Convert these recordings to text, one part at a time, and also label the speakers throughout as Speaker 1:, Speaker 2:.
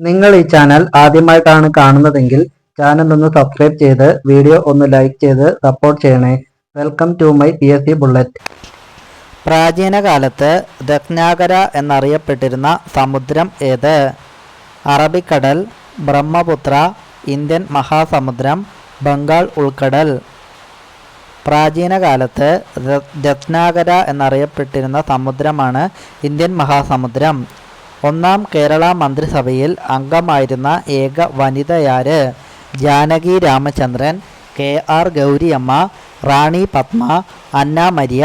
Speaker 1: നിങ്ങൾ ഈ ചാനൽ ആദ്യമായിട്ടാണ് കാണുന്നതെങ്കിൽ ചാനൽ ഒന്ന് സബ്സ്ക്രൈബ് ചെയ്ത് വീഡിയോ ഒന്ന് ലൈക്ക് ചെയ്ത് സപ്പോർട്ട് ചെയ്യണേ. Welcome to my P S C bullet പ്രാചീന കാലത്ത് ദക്ഷിണാകര എന്നറിയപ്പെട്ടിരുന്ന സമുദ്രം ഏത്? അറബിക്കടൽ ബ്രഹ്മപുത്ര ഇന്ത്യൻ മഹാസമുദ്രം ബംഗാൾ ഉൾക്കടൽ. പ്രാചീന കാലത്ത് രത്നാകര എന്നറിയപ്പെട്ടിരുന്ന സമുദ്രമാണ് ഇന്ത്യൻ മഹാസമുദ്രം. ഒന്നാം കേരള മന്ത്രിസഭയിൽ അംഗമായിരുന്ന ഏക വനിതയാര് Janaki Ramachandran K R Gauriamma Rani Padma Anna Maria.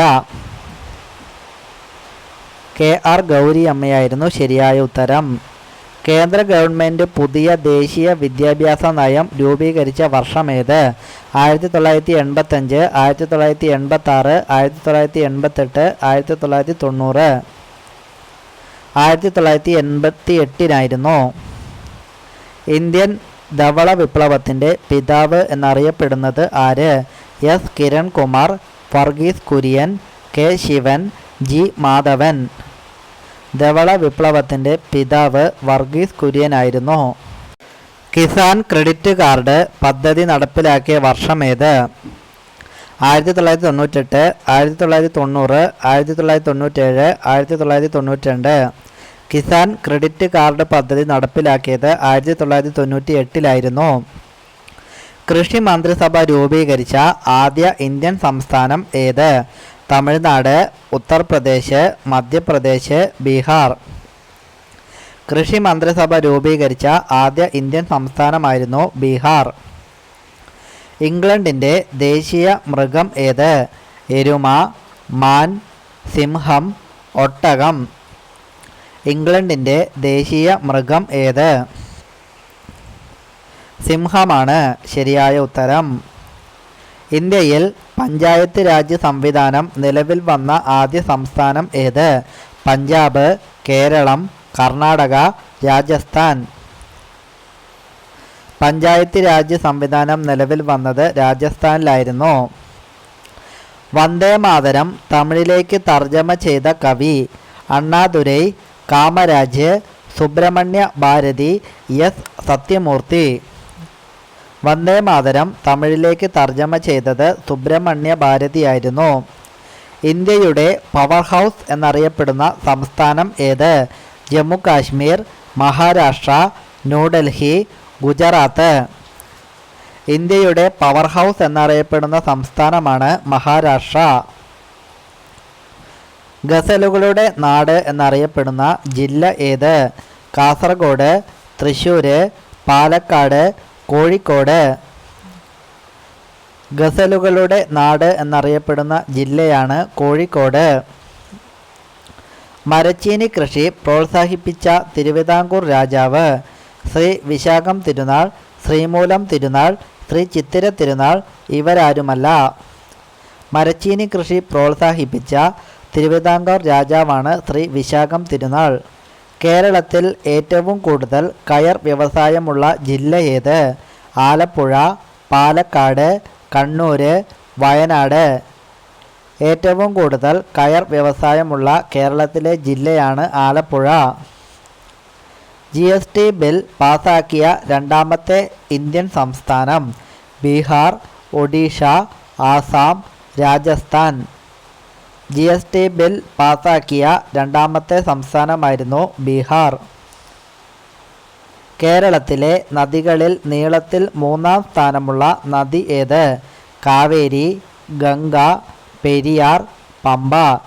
Speaker 1: K R ഗൗരിയമ്മയായിരുന്നു ശരിയായ ഉത്തരം. കേന്ദ്ര ഗവൺമെന്റ് പുതിയ ദേശീയ വിദ്യാഭ്യാസ നയം രൂപീകരിച്ച വർഷമേത്? ആയിരത്തി തൊള്ളായിരത്തി എൺപത്തഞ്ച് ആയിരത്തി തൊള്ളായിരത്തി എൺപത്താറ് ആയിരത്തി തൊള്ളായിരത്തി എൺപത്തെട്ട് ആയിരത്തി തൊള്ളായിരത്തി തൊണ്ണൂറ് ആയിരത്തി തൊള്ളായിരത്തി എൺപത്തി എട്ടിനായിരുന്നു ഇന്ത്യൻ ധവള വിപ്ലവത്തിന്റെ പിതാവ് എന്നറിയപ്പെടുന്നത് ആര്? S. Kiran Kumar Varghese Kurien K. Sivan G. Madhavan. ധവള വിപ്ലവത്തിന്റെ പിതാവ് വർഗീസ് കുര്യനായിരുന്നു. കിസാൻ ക്രെഡിറ്റ് കാർഡ് പദ്ധതി നടപ്പിലാക്കിയ വർഷം ഏത്? ആയിരത്തി തൊള്ളായിരത്തി തൊണ്ണൂറ്റെട്ട് ആയിരത്തി തൊള്ളായിരത്തി തൊണ്ണൂറ് ആയിരത്തി തൊള്ളായിരത്തി തൊണ്ണൂറ്റേഴ് ആയിരത്തി തൊള്ളായിരത്തി തൊണ്ണൂറ്റിരണ്ട് കിസാൻ ക്രെഡിറ്റ് കാർഡ് പദ്ധതി നടപ്പിലാക്കിയത് ആയിരത്തി തൊള്ളായിരത്തി തൊണ്ണൂറ്റി എട്ടിലായിരുന്നു കൃഷി മന്ത്രിസഭ രൂപീകരിച്ച ആദ്യ ഇന്ത്യൻ സംസ്ഥാനം ഏത്? തമിഴ്നാട് ഉത്തർപ്രദേശ് മധ്യപ്രദേശ് ബീഹാർ. കൃഷി മന്ത്രിസഭ രൂപീകരിച്ച ആദ്യ ഇന്ത്യൻ സംസ്ഥാനമായിരുന്നു ബീഹാർ. ഇംഗ്ലണ്ടിന്റെ ദേശീയ മൃഗം ഏത്? എരുമ മാൻ സിംഹം ഒട്ടകം. ഇംഗ്ലണ്ടിന്റെ ദേശീയ മൃഗം ഏത്? സിംഹമാണ്. ശരിയായ ഉത്തരം. ഇന്ത്യയിൽ പഞ്ചായത്ത് രാജ് സംവിധാനം നിലവിൽ വന്ന ആദ്യ സംസ്ഥാനം ഏത്? പഞ്ചാബ് കേരളം കർണാടക രാജസ്ഥാൻ. പഞ്ചായത്ത് രാജ് സംവിധാനം നിലവിൽ വന്നത് രാജസ്ഥാനിലായിരുന്നു. വന്ദേ മാതരം തമിഴിലേക്ക് തർജമ ചെയ്ത കവി അണ്ണാദുരൈ കാമരാജ് സുബ്രഹ്മണ്യ ഭാരതി എസ്. സത്യമൂർത്തി. വന്ദേ മാതരം. തമിഴിലേക്ക് തർജമ ചെയ്തത് സുബ്രഹ്മണ്യ ഭാരതിയായിരുന്നു. ഇന്ത്യയുടെ പവർ ഹൗസ് എന്നറിയപ്പെടുന്ന സംസ്ഥാനം ഏത്? ജമ്മു കാശ്മീർ മഹാരാഷ്ട്ര ന്യൂഡൽഹി ഗുജറാത്ത്. ഇന്ത്യയുടെ പവർ ഹൗസ് എന്നറിയപ്പെടുന്ന സംസ്ഥാനമാണ് മഹാരാഷ്ട്ര. ഗസലുകളുടെ നാട് എന്നറിയപ്പെടുന്ന ജില്ല ഏത്? കാസർഗോഡ് തൃശ്ശൂർ പാലക്കാട് കോഴിക്കോട്. ഗസലുകളുടെ നാട് എന്നറിയപ്പെടുന്ന ജില്ലയാണ് കോഴിക്കോട്. മരച്ചീനി കൃഷി പ്രോത്സാഹിപ്പിച്ച തിരുവിതാംകൂർ രാജാവ് ശ്രീ വിശാഖം തിരുനാൾ ശ്രീമൂലം തിരുനാൾ ശ്രീ ചിത്തിര തിരുനാൾ ഇവരാരുമല്ല. മരച്ചീനി കൃഷി പ്രോത്സാഹിപ്പിച്ച തിരുവിതാംകൂർ രാജാവാണ് ശ്രീ വിശാഖം തിരുനാൾ. കേരളത്തിൽ ഏറ്റവും കൂടുതൽ കയർ വ്യവസായമുള്ള ജില്ല ഏത്? ആലപ്പുഴ പാലക്കാട് കണ്ണൂർ വയനാട്. ഏറ്റവും കൂടുതൽ കയർ വ്യവസായമുള്ള കേരളത്തിലെ ജില്ലയാണ് Alappuzha. G S T bill പാസാക്കിയ രണ്ടാമത്തെ ഇന്ത്യൻ സംസ്ഥാനം Bihar Odisha Assam Rajasthan. G S T bill പാസാക്കിയ രണ്ടാമത്തെ സംസ്ഥാനമായിരുന്നു ബീഹാർ. കേരളത്തിലെ നദികളിൽ നീളത്തിൽ മൂന്നാം സ്ഥാനമുള്ള നദി ഏത്? കാവേരി ഗംഗ പെരിയാർ പമ്പ.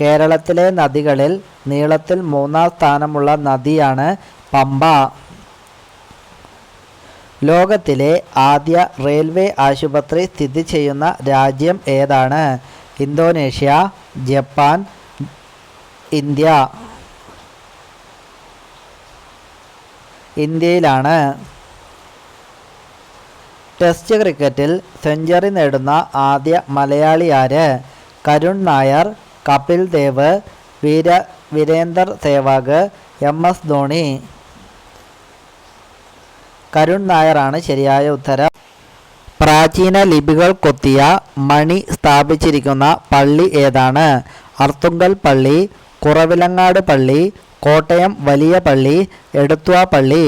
Speaker 1: കേരളത്തിലെ നദികളിൽ നീളത്തിൽ മൂന്നാം സ്ഥാനമുള്ള നദിയാണ് പമ്പ. ലോകത്തിലെ ആദ്യ റെയിൽവേ ആശുപത്രി സ്ഥിതി ചെയ്യുന്ന രാജ്യം ഏതാണ്? Indonesia Japan India. ഇന്ത്യയിലാണ് ടെസ്റ്റ് ക്രിക്കറ്റിൽ സെഞ്ചുറി നേടുന്ന ആദ്യ മലയാളി ആര് കരുൺ നായർ കപിൽ ദേവ് വീര വീരേന്ദർ സേവാഗ് എം എസ് ധോണി. കരുൺ നായറാണ് ശരിയായ ഉത്തരം. പ്രാചീന ലിപികൾ കൊത്തിയ മണി സ്ഥാപിച്ചിരിക്കുന്ന പള്ളി ഏതാണ്? അർത്തുങ്കൽ പള്ളി കുറവിലങ്ങാട് പള്ളി കോട്ടയം വലിയ പള്ളി എടുത്വാ പള്ളി.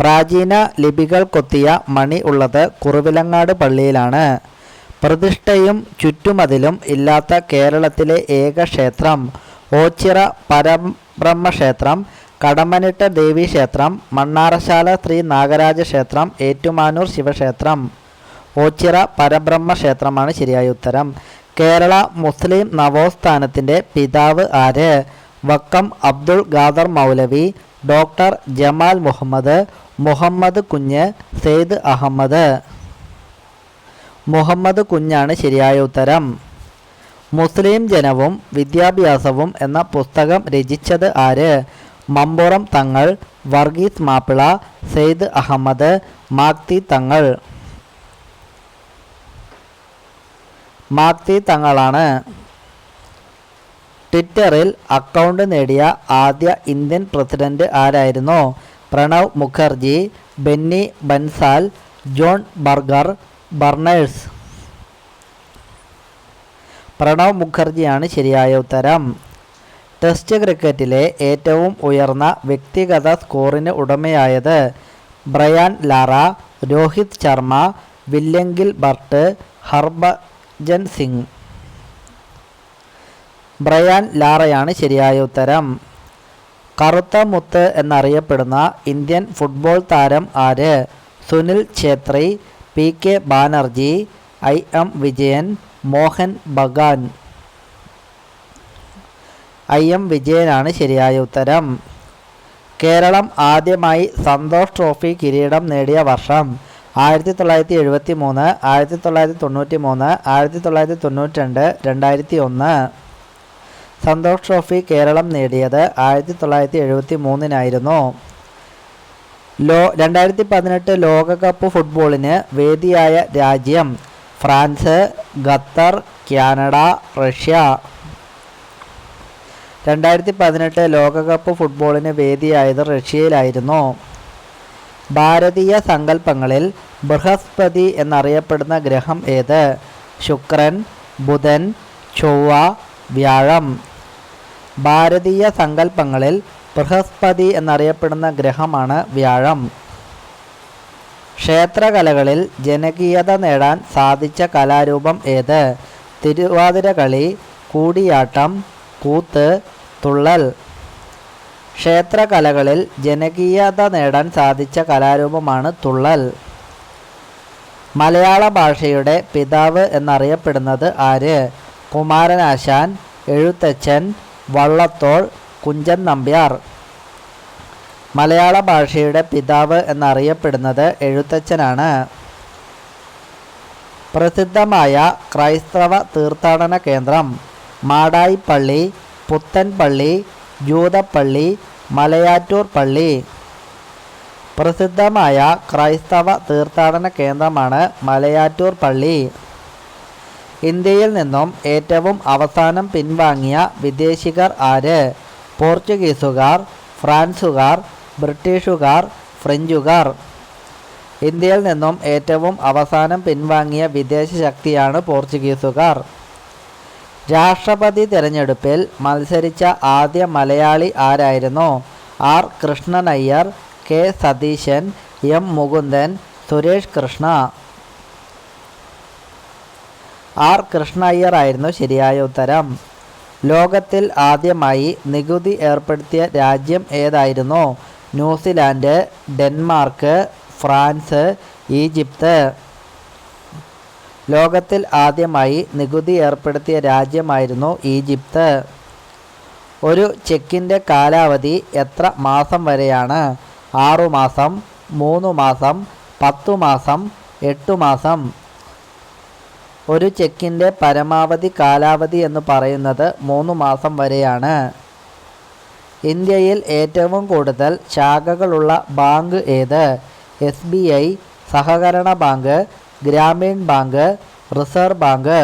Speaker 1: പ്രാചീന ലിപികൾ കൊത്തിയ മണി ഉള്ളത് കുറവിലങ്ങാട് പള്ളിയിലാണ്. പ്രതിഷ്ഠയും ചുറ്റുമതിലും ഇല്ലാത്ത കേരളത്തിലെ ഏക ക്ഷേത്രം ഓച്ചിറ പരബ്രഹ്മക്ഷേത്രം കടമനിട്ട ദേവീക്ഷേത്രം മണ്ണാറശാല ശ്രീ നാഗരാജ ക്ഷേത്രം ഏറ്റുമാനൂർ ശിവക്ഷേത്രം. ഓച്ചിറ പരബ്രഹ്മ ക്ഷേത്രമാണ് ശരിയായ ഉത്തരം. കേരള മുസ്ലിം നവോത്ഥാനത്തിന്റെ പിതാവ് ആര്? വക്കം അബ്ദുൾ ഖാദർ മൗലവി ഡോക്ടർ ജമാൽ മുഹമ്മദ് മുഹമ്മദ് കുഞ്ഞ് സെയ്ദ് അഹമ്മദ്. മുഹമ്മദ് കുഞ്ഞാണ് ശരിയായ ഉത്തരം. മുസ്ലിം ജനവും വിദ്യാഭ്യാസവും എന്ന പുസ്തകം രചിച്ചത് ആര്? മമ്പുറം തങ്ങൾ വർഗീസ് മാപ്പിള സെയ്ദ് അഹമ്മദ് മാക്തി തങ്ങൾ. മാക്തി തങ്ങളാണ്. ട്വിറ്ററിൽ അക്കൗണ്ട് നേടിയ ആദ്യ ഇന്ത്യൻ പ്രസിഡന്റ് ആരായിരുന്നു? Pranab Mukherjee Binny Bansal John Berger Berners. Pranab മുഖർജിയാണ് ശരിയായ ഉത്തരം. ടെസ്റ്റ് ക്രിക്കറ്റിലെ ഏറ്റവും ഉയർന്ന വ്യക്തിഗത സ്കോറിന് ഉടമയായത് ബ്രയാൻ ലാറ രോഹിത് ശർമ്മ വില്യങ്കിൽ ബർട്ട് ഹർഭജൻ സിംഗ്. ബ്രയാൻ ലാറയാണ് ശരിയായ ഉത്തരം. കറുത്ത മുത്ത് എന്നറിയപ്പെടുന്ന ഇന്ത്യൻ ഫുട്ബോൾ താരം ആര്? Sunil Chhetri P K Banerjee I M Vijayan Mohun Bagan. I M വിജയനാണ് ശരിയായ ഉത്തരം. കേരളം ആദ്യമായി സന്തോഷ് ട്രോഫി കിരീടം നേടിയ വർഷം ആയിരത്തി തൊള്ളായിരത്തി എഴുപത്തി മൂന്ന് ആയിരത്തി തൊള്ളായിരത്തി തൊണ്ണൂറ്റി മൂന്ന് ആയിരത്തി തൊള്ളായിരത്തി തൊണ്ണൂറ്റി രണ്ട് രണ്ടായിരത്തി ഒന്ന് സന്തോഷ് ട്രോഫി കേരളം നേടിയത് ആയിരത്തി തൊള്ളായിരത്തി എഴുപത്തി മൂന്നിനായിരുന്നു ലോ രണ്ടായിരത്തി പതിനെട്ട് ലോകകപ്പ് ഫുട്ബോളിന് വേദിയായ രാജ്യം ഫ്രാൻസ് ഖത്തർ കാനഡ റഷ്യ. രണ്ടായിരത്തി പതിനെട്ട് ലോകകപ്പ് ഫുട്ബോളിന് വേദിയായത് റഷ്യയിലായിരുന്നു. ഭാരതീയ സങ്കല്പങ്ങളിൽ ബൃഹസ്പതി എന്നറിയപ്പെടുന്ന ഗ്രഹം ഏത്? ശുക്രൻ ബുധൻ ചൊവ്വ വ്യാഴം. ഭാരതീയ സങ്കല്പങ്ങളിൽ ബൃഹസ്പതി എന്നറിയപ്പെടുന്ന ഗ്രഹമാണ് വ്യാഴം. ക്ഷേത്രകലകളിൽ ജനകീയത നേടാൻ സാധിച്ച കലാരൂപം ഏത്? തിരുവാതിരകളി കൂടിയാട്ടം കൂത്ത് തുള്ളൽ. ക്ഷേത്രകലകളിൽ ജനകീയത നേടാൻ സാധിച്ച കലാരൂപമാണ് തുള്ളൽ. മലയാള ഭാഷയുടെ പിതാവ് എന്നറിയപ്പെടുന്നത് ആര്? കുമാരനാശാൻ എഴുത്തച്ഛൻ വള്ളത്തോൾ കുഞ്ചൻ നമ്പ്യാർ. മലയാള ഭാഷയുടെ പിതാവ് എന്നറിയപ്പെടുന്നത് എഴുത്തച്ഛനാണ്. പ്രസിദ്ധമായ ക്രൈസ്തവ തീർത്ഥാടന കേന്ദ്രം മാടായിപ്പള്ളി പുത്തൻപള്ളി ജൂതപ്പള്ളി മലയാറ്റൂർ പള്ളി. പ്രസിദ്ധമായ ക്രൈസ്തവ തീർത്ഥാടന കേന്ദ്രമാണ് മലയാറ്റൂർ പള്ളി. ഇന്ത്യയിൽ നിന്നും ഏറ്റവും അവസാനം പിൻവാങ്ങിയ വിദേശികർ ആര്? പോർച്ചുഗീസുകാർ ഫ്രാൻസുകാർ ബ്രിട്ടീഷുകാർ ഫ്രഞ്ചുകാർ. ഇന്ത്യയിൽ നിന്നും ഏറ്റവും അവസാനം പിൻവാങ്ങിയ വിദേശ ശക്തിയാണ് പോർച്ചുഗീസുകാർ. രാഷ്ട്രപതി തിരഞ്ഞെടുപ്പിൽ മത്സരിച്ച ആദ്യ മലയാളി ആരായിരുന്നു? R. Krishna Iyer K. Satheesan M. Mukundan Suresh Krishna. R. Krishna Iyer ആയിരുന്നു ശരിയായ ഉത്തരം. ലോകത്തിൽ ആദ്യമായി നികുതി ഏർപ്പെടുത്തിയ രാജ്യം ഏതായിരുന്നു? New Zealand Denmark France Egypt. ലോകത്തിൽ ആദ്യമായി നികുതി ഏർപ്പെടുത്തിയ രാജ്യമായിരുന്നു ഈജിപ്ത്. ഒരു ചെക്കിന്റെ കാലാവധി എത്ര മാസം വരെയാണ്? ആറു മാസം മൂന്ന് മാസം പത്തു മാസം എട്ടു മാസം. ഒരു ചെക്കിന്റെ പരമാവധി കാലാവധി എന്ന് പറയുന്നത് മൂന്ന് മാസം വരെയാണ്. ഇന്ത്യയിൽ ഏറ്റവും കൂടുതൽ ശാഖകളുള്ള ബാങ്ക് ഏത്? എസ് ബി ഐ സഹകരണ bank Gramin bank reserve bank.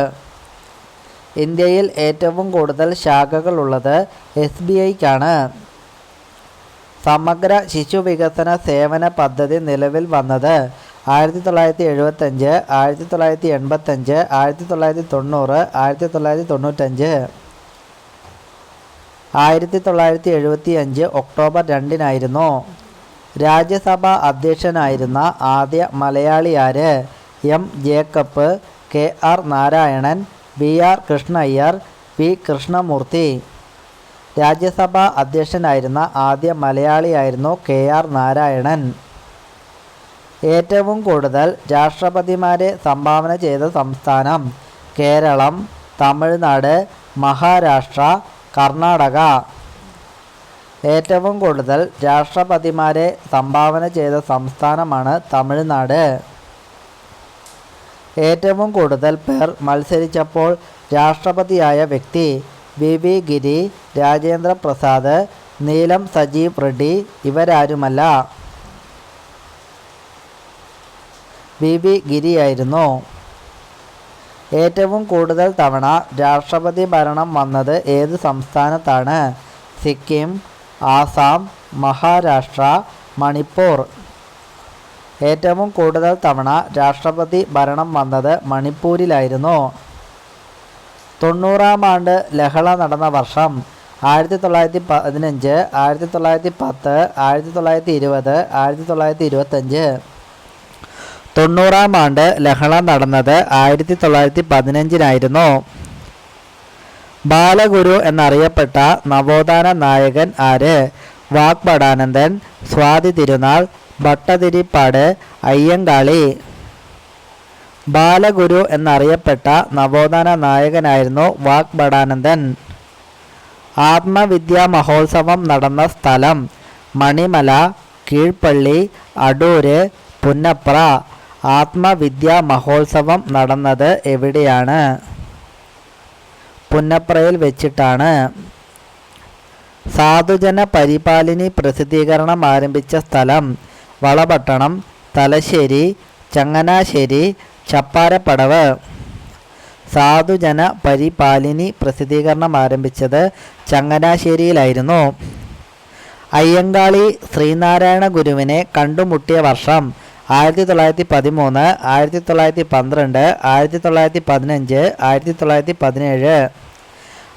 Speaker 1: ഇന്ത്യയിൽ ഏറ്റവും കൂടുതൽ ശാഖകളുള്ളത് എസ് ബി ഐക്കാണ്. സമഗ്ര ശിശു വികസന സേവന പദ്ധതി നിലവിൽ വന്നത് ആയിരത്തി തൊള്ളായിരത്തി എഴുപത്തഞ്ച് ആയിരത്തി തൊള്ളായിരത്തി എൺപത്തഞ്ച് ആയിരത്തി തൊള്ളായിരത്തി തൊണ്ണൂറ് ആയിരത്തി തൊള്ളായിരത്തി തൊണ്ണൂറ്റഞ്ച് ആയിരത്തി തൊള്ളായിരത്തി എഴുപത്തി അഞ്ച് ഒക്ടോബർ രണ്ടിനായിരുന്നു. രാജ്യസഭാ അധ്യക്ഷനായിരുന്ന ആദ്യ മലയാളി ആര് M. Jacob K. R. Narayanan B. R. Krishna Iyer P. Krishnamurthy. Rajya Sabha അധ്യക്ഷനായിരുന്ന ആദ്യ മലയാളിയായിരുന്നു കെ. ആർ. നാരായണൻ. ഏറ്റവും കൂടുതൽ രാഷ്ട്രപതിമാരെ സംഭാവന ചെയ്ത സംസ്ഥാനം കേരളം തമിഴ്നാട് മഹാരാഷ്ട്ര കർണാടക. ഏറ്റവും കൂടുതൽ രാഷ്ട്രപതിമാരെ സംഭാവന ചെയ്ത സംസ്ഥാനമാണ് തമിഴ്നാട്. ഏറ്റവും കൂടുതൽ പേർ മത്സരിച്ചപ്പോൾ രാഷ്ട്രപതിയായ വ്യക്തി വി വി ഗിരി രാജേന്ദ്ര പ്രസാദ് നീലം സജീവ് റെഡ്ഡി ഇവരാരുമല്ല. വി വി ഗിരിയായിരുന്നു. ഏറ്റവും കൂടുതൽ തവണ രാഷ്ട്രപതി ഭരണം വന്നത് ഏത് സംസ്ഥാനത്താണ്? സിക്കിം ആസാം മഹാരാഷ്ട്ര മണിപ്പൂർ. ഏറ്റവും കൂടുതൽ തവണ രാഷ്ട്രപതി ഭരണം വന്നത് മണിപ്പൂരിലായിരുന്നു. തൊണ്ണൂറാം ആണ്ട് ലഹള നടന്ന വർഷം ആയിരത്തി തൊള്ളായിരത്തി പതിനഞ്ച് ആയിരത്തി തൊള്ളായിരത്തി പത്ത് ആയിരത്തി തൊള്ളായിരത്തി ഇരുപത് ആയിരത്തി തൊള്ളായിരത്തി ഇരുപത്തഞ്ച് തൊണ്ണൂറാം ആണ്ട് ലഹള നടന്നത് ആയിരത്തി തൊള്ളായിരത്തി പതിനഞ്ചിനായിരുന്നു ബാലഗുരു എന്നറിയപ്പെട്ട നവോത്ഥാന നായകൻ ആര്? വാഗ്ബടാനന്ദൻ സ്വാതി തിരുനാൾ ഭട്ടതിരിപ്പാട് അയ്യങ്കാളി ബാലഗുരു എന്നറിയപ്പെട്ട നവോത്ഥാന നായകനായിരുന്നു വാഗ്ഭടാനന്ദൻ. ആത്മവിദ്യാ മഹോത്സവം നടന്ന സ്ഥലം മണിമല കീഴ്പള്ളി അടൂര് പുന്നപ്ര. ആത്മവിദ്യാ മഹോത്സവം നടന്നത് എവിടെയാണ്? പുന്നപ്രയിൽ വെച്ചിട്ടാണ്. സാധുജന പരിപാലിനി പ്രസിദ്ധീകരണം ആരംഭിച്ച സ്ഥലം വളപട്ടണം തലശ്ശേരി ചങ്ങനാശ്ശേരി ചപ്പാരപ്പടവ്. സാധുജന പരിപാലിനി പ്രസിദ്ധീകരണം ആരംഭിച്ചത് ചങ്ങനാശ്ശേരിയിലായിരുന്നു. അയ്യങ്കാളി ശ്രീനാരായണ ഗുരുവിനെ കണ്ടുമുട്ടിയ വർഷം ആയിരത്തി തൊള്ളായിരത്തി പതിമൂന്ന് ആയിരത്തി തൊള്ളായിരത്തി പന്ത്രണ്ട് ആയിരത്തി തൊള്ളായിരത്തി പതിനഞ്ച് ആയിരത്തി തൊള്ളായിരത്തി പതിനേഴ്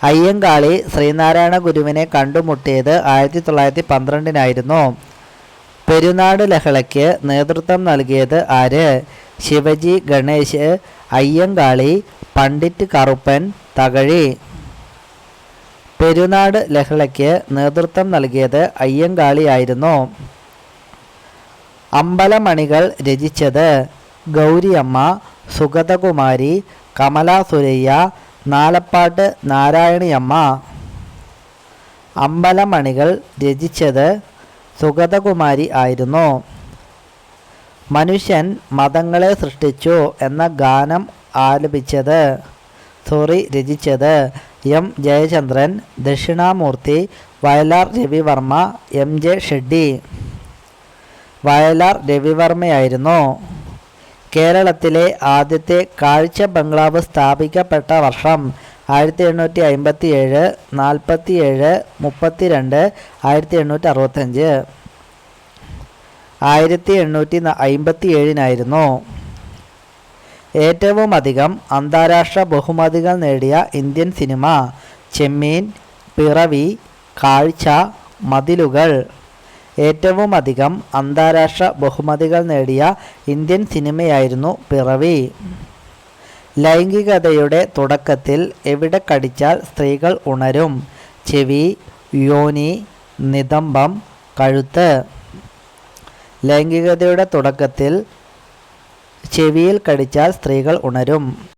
Speaker 1: അയ്യങ്കാളി ശ്രീനാരായണ ഗുരുവിനെ കണ്ടുമുട്ടിയത് ആയിരത്തി തൊള്ളായിരത്തി പന്ത്രണ്ടിനായിരുന്നു പെരുന്നാട് ലഹളയ്ക്ക് നേതൃത്വം നൽകിയത് ആര്? ശിവജി ഗണേശ് അയ്യങ്കാളി പണ്ഡിറ്റ് കറുപ്പൻ തകഴി. പെരുനാട് ലഹളയ്ക്ക് നേതൃത്വം നൽകിയത് അയ്യങ്കാളിയായിരുന്നു. അമ്പലമണികൾ രചിച്ചത് ഗൗരിയമ്മ സുഗതകുമാരി കമല സുരയ്യ നാലപ്പാട്ട് നാരായണിയമ്മ. അമ്പലമണികൾ രചിച്ചത് സുഗതകുമാരി ആയിരുന്നു. മനുഷ്യൻ മതങ്ങളെ സൃഷ്ടിച്ചു എന്ന ഗാനം ആലപിച്ചത്. സോറി രചിച്ചത് M. Jayachandran Dakshinamoorthy Vayalar Ravivarma M. J. Shetty. Vayalar രവിവർമ്മയായിരുന്നു. കേരളത്തിലെ ആദ്യത്തെ കാഴ്ച ബംഗ്ലാവ് സ്ഥാപിക്കപ്പെട്ട വർഷം ആയിരത്തി എണ്ണൂറ്റി അമ്പത്തി ഏഴ് നാൽപ്പത്തി ഏഴ് മുപ്പത്തി രണ്ട് ആയിരത്തി എണ്ണൂറ്റി അറുപത്തഞ്ച് ആയിരത്തി എണ്ണൂറ്റി അമ്പത്തി ഏഴിനായിരുന്നു ഏറ്റവും അധികം അന്താരാഷ്ട്ര ബഹുമതികൾ നേടിയ ഇന്ത്യൻ സിനിമ ചെമ്മീൻ പിറവി കാഴ്ച മതിലുകൾ. ഏറ്റവും അധികം അന്താരാഷ്ട്ര ബഹുമതികൾ നേടിയ ഇന്ത്യൻ സിനിമയായിരുന്നു പിറവി. ലൈംഗികതയുടെ തുടക്കത്തിൽ എവിടെ കടിച്ചാൽ സ്ത്രീകൾ ഉണരും? ചെവി യോനി നിതംബം കഴുത്ത്. ലൈംഗികതയുടെ തുടക്കത്തിൽ ചെവിയിൽ കടിച്ചാൽ സ്ത്രീകൾ ഉണരും.